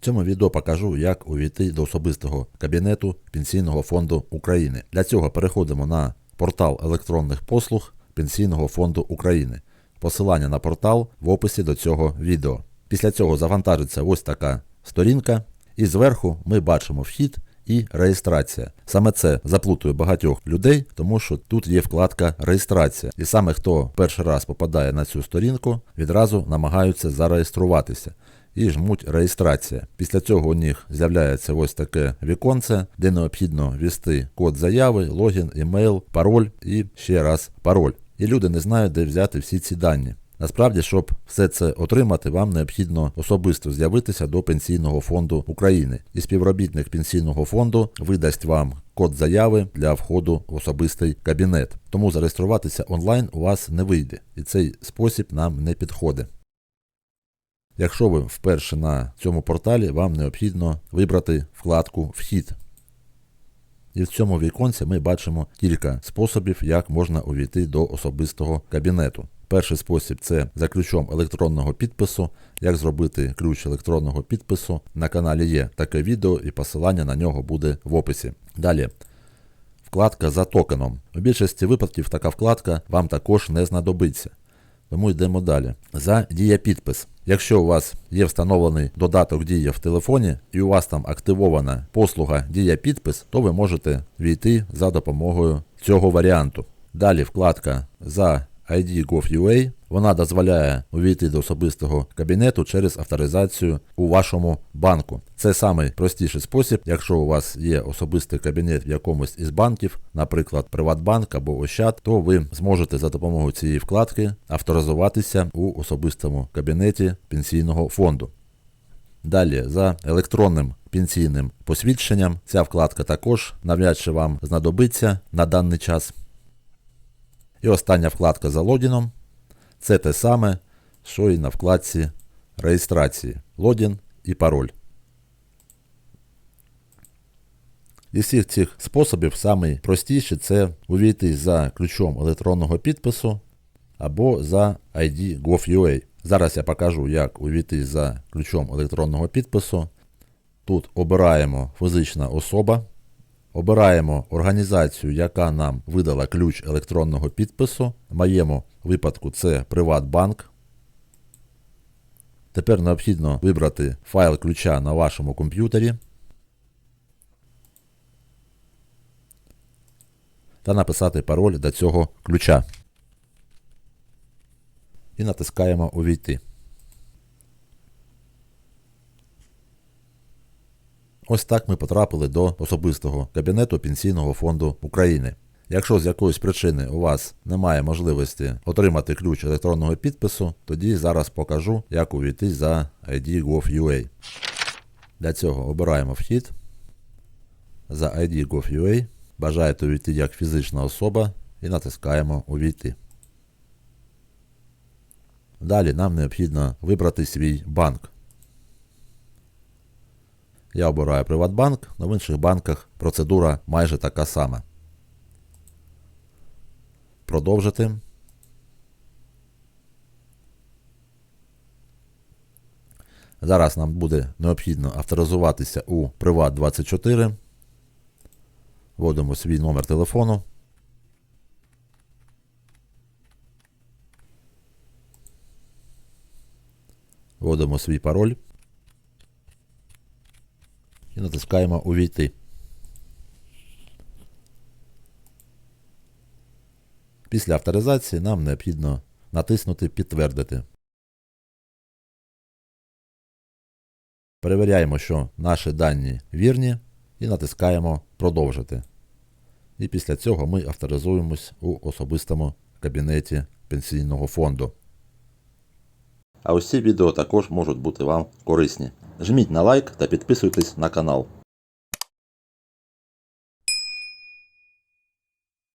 В цьому відео покажу, як увійти до особистого кабінету Пенсійного фонду України. Для цього переходимо на портал електронних послуг Пенсійного фонду України. Посилання на портал в описі до цього відео. Після цього завантажиться ось така сторінка, і зверху ми бачимо вхід і реєстрація. Саме це заплутує багатьох людей, тому що тут є вкладка реєстрація. І саме хто перший раз попадає на цю сторінку, відразу намагаються зареєструватися. І жмуть реєстрація. Після цього у них з'являється ось таке віконце, де необхідно ввести код заяви, логін, емейл, пароль і ще раз пароль. І люди не знають, де взяти всі ці дані. Насправді, щоб все це отримати, вам необхідно особисто з'явитися до Пенсійного фонду України. І співробітник пенсійного фонду видасть вам код заяви для входу в особистий кабінет. Тому зареєструватися онлайн у вас не вийде, і цей спосіб нам не підходить. Якщо ви вперше на цьому порталі, вам необхідно вибрати вкладку Вхід. І в цьому віконці ми бачимо кілька способів, як можна увійти до особистого кабінету. Перший спосіб це за ключом електронного підпису. Як зробити ключ електронного підпису. На каналі є таке відео і посилання на нього буде в описі. Далі. Вкладка за токеном. У більшості випадків така вкладка вам також не знадобиться. Тому йдемо далі. За дія підпис. Якщо у вас є встановлений додаток Дія в телефоні і у вас там активована послуга Дія підпис, то ви можете війти за допомогою цього варіанту. Далі вкладка за ID Gov.ua. Вона дозволяє увійти до особистого кабінету через авторизацію у вашому банку. Це самий простіший спосіб, якщо у вас є особистий кабінет в якомусь із банків, наприклад, Приватбанк або Ощад, то ви зможете за допомогою цієї вкладки авторизуватися у особистому кабінеті пенсійного фонду. Далі за електронним пенсійним посвідченням ця вкладка також навряд чи вам знадобиться на даний час. І остання вкладка за логіном це те саме, що і на вкладці реєстрації. Логін і пароль. Із всіх цих способів самий простіший це увійти за ключом електронного підпису або за ID Gov.ua. Зараз я покажу, як увійти за ключом електронного підпису. Тут обираємо фізична особа. Обираємо організацію, яка нам видала ключ електронного підпису. В моєму випадку це Приватбанк. Тепер необхідно вибрати файл ключа на вашому комп'ютері та написати пароль до цього ключа. І натискаємо Увійти. Ось так ми потрапили до особистого кабінету Пенсійного фонду України. Якщо з якоїсь причини у вас немає можливості отримати ключ електронного підпису, тоді зараз покажу, як увійти за ID Gov.ua. Для цього обираємо вхід. За ID Gov.ua бажаєте увійти як фізична особа і натискаємо Увійти. Далі нам необхідно вибрати свій банк. Я обираю Приватбанк, але в інших банках процедура майже така сама. Продовжити. Зараз нам буде необхідно авторизуватися у Приват24. Вводимо свій номер телефону. Вводимо свій пароль натискаємо Увійти. Після авторизації нам необхідно натиснути Підтвердити. Перевіряємо, що наші дані вірні, і натискаємо Продовжити. І після цього ми авторизуємось у особистому кабінеті пенсійного фонду. А ось відео також можуть бути вам корисні. Жміть на лайк та підписуйтесь на канал.